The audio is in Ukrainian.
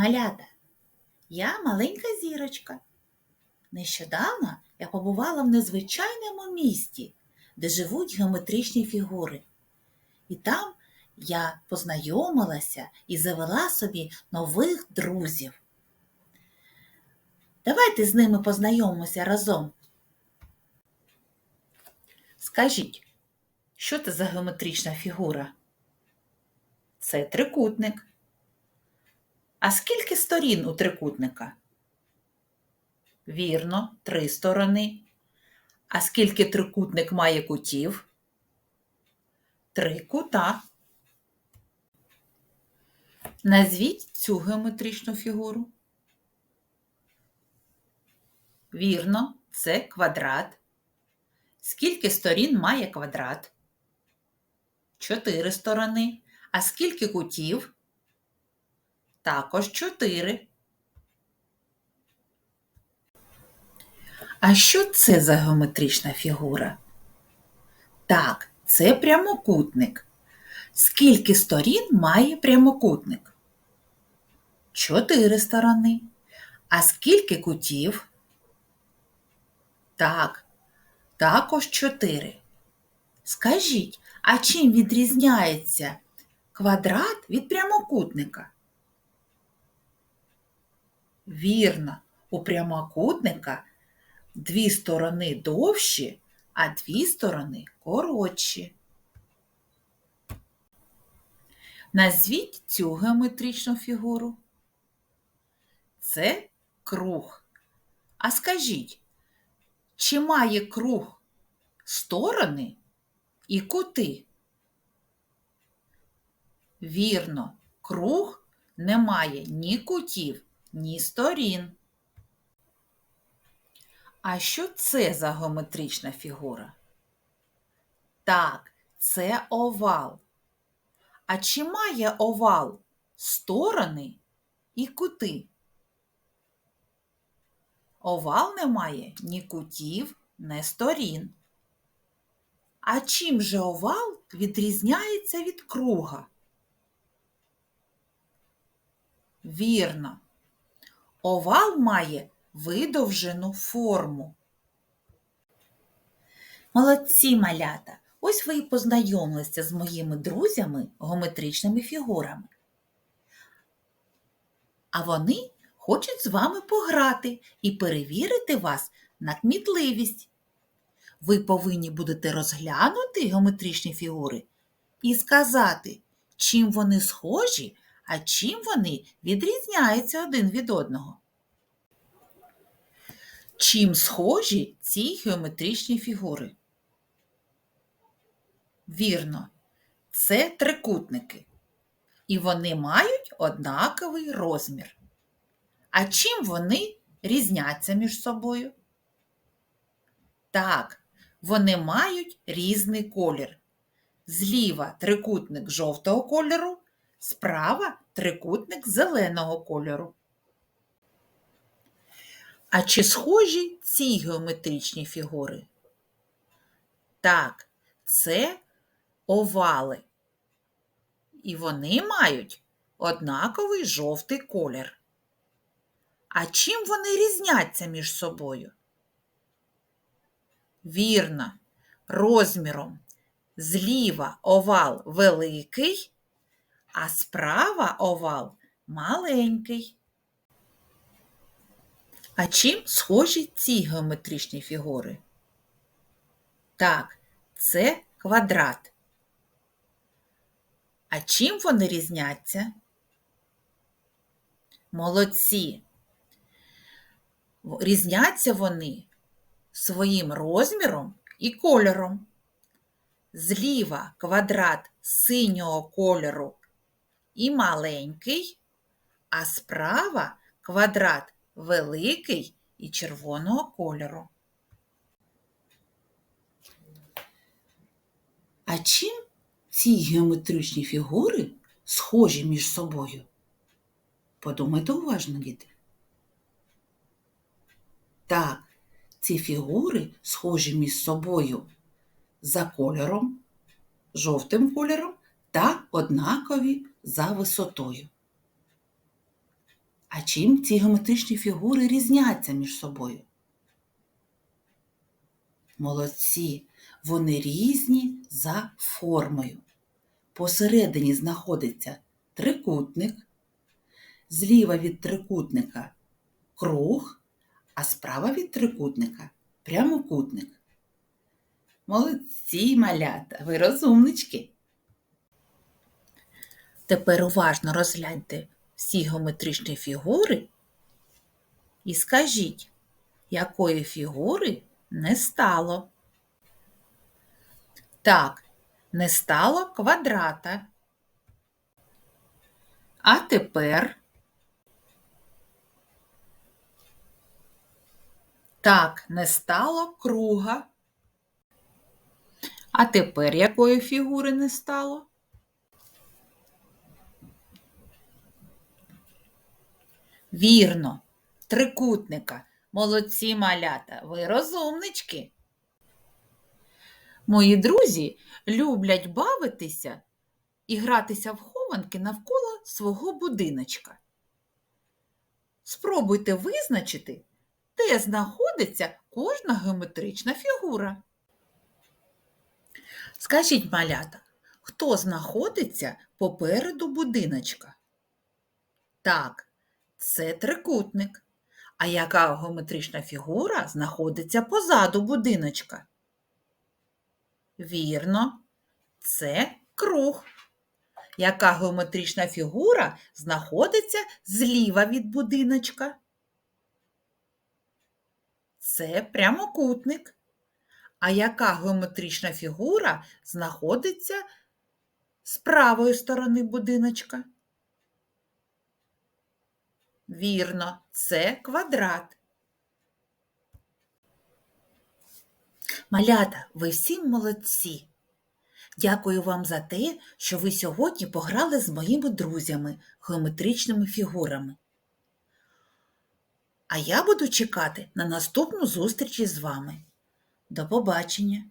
малята! Я маленька зірочка. Нещодавно я побувала в незвичайному місті, де живуть геометричні фігури. І там я познайомилася і завела собі нових друзів. Давайте з ними познайомимося разом. Скажіть, що це за геометрична фігура? Це трикутник. А скільки сторін у трикутника? Вірно, три сторони. А скільки трикутник має кутів? Три кута. Назвіть цю геометричну фігуру. Вірно, це квадрат. Скільки сторін має квадрат? Чотири сторони. А скільки кутів? Також чотири. А що це за геометрична фігура? Так, це прямокутник. Скільки сторін має прямокутник? Чотири сторони. А скільки кутів? Так, також чотири. Скажіть, а чим відрізняється квадрат від прямокутника? Вірно, у прямокутника дві сторони довші, а дві сторони коротші. Назвіть цю геометричну фігуру. Це круг. А скажіть, чи має круг сторони і кути? Вірно, круг не має ні кутів, ні сторін. А що це за геометрична фігура? Так, це овал. А чи має овал сторони і кути? Овал не має ні кутів, ні сторін. А чим же овал відрізняється від круга? Вірно, овал має видовжену форму. Молодці малята! Ось ви і познайомилися з моїми друзями геометричними фігурами. А вони хочуть з вами пограти і перевірити вас на кмітливість. Ви повинні будете розглянути геометричні фігури і сказати, чим вони схожі, а чим вони відрізняються один від одного. Чим схожі ці геометричні фігури? Вірно, це трикутники. І вони мають однаковий розмір. А чим вони різняться між собою? Так, вони мають різний колір. Зліва трикутник жовтого кольору, справа трикутник зеленого кольору. А чи схожі ці геометричні фігури? Так, це овали. І вони мають однаковий жовтий колір. А чим вони різняться між собою? Вірно, розміром зліва овал великий, а справа овал маленький. А чим схожі ці геометричні фігури? Так, це квадрат. А чим вони різняться? Молодці. Різняться вони своїм розміром і кольором. Зліва квадрат синього кольору і маленький, а справа квадрат великий і червоного кольору. А чим ці геометричні фігури схожі між собою? Подумайте уважно, діти. Так, ці фігури схожі між собою за кольором, жовтим кольором та однакові за висотою. А чим ці геометричні фігури різняться між собою? Молодці, вони різні за формою. Посередині знаходиться трикутник, зліва від трикутника круг, а справа від трикутника прямокутник. Молодці, малята, ви розумнички. Тепер уважно розгляньте всі геометричні фігури і скажіть, якої фігури не стало. Так, не стало квадрата. А тепер так, не стало круга. А тепер якої фігури не стало? Вірно, трикутника. Молодці малята, ви розумнички. Мої друзі люблять бавитися і гратися в хованки навколо свого будиночка. Спробуйте визначити, де знаходиться кожна геометрична фігура. Скажіть, малята, хто знаходиться попереду будиночка? Так, це трикутник. А яка геометрична фігура знаходиться позаду будиночка? Вірно, це круг. Яка геометрична фігура знаходиться зліва від будиночка? Це прямокутник. А яка геометрична фігура знаходиться з правої сторони будиночка? Вірно, це квадрат. Малята, ви всі молодці. Дякую вам за те, що ви сьогодні пограли з моїми друзями геометричними фігурами. А я буду чекати на наступну зустріч із вами. До побачення!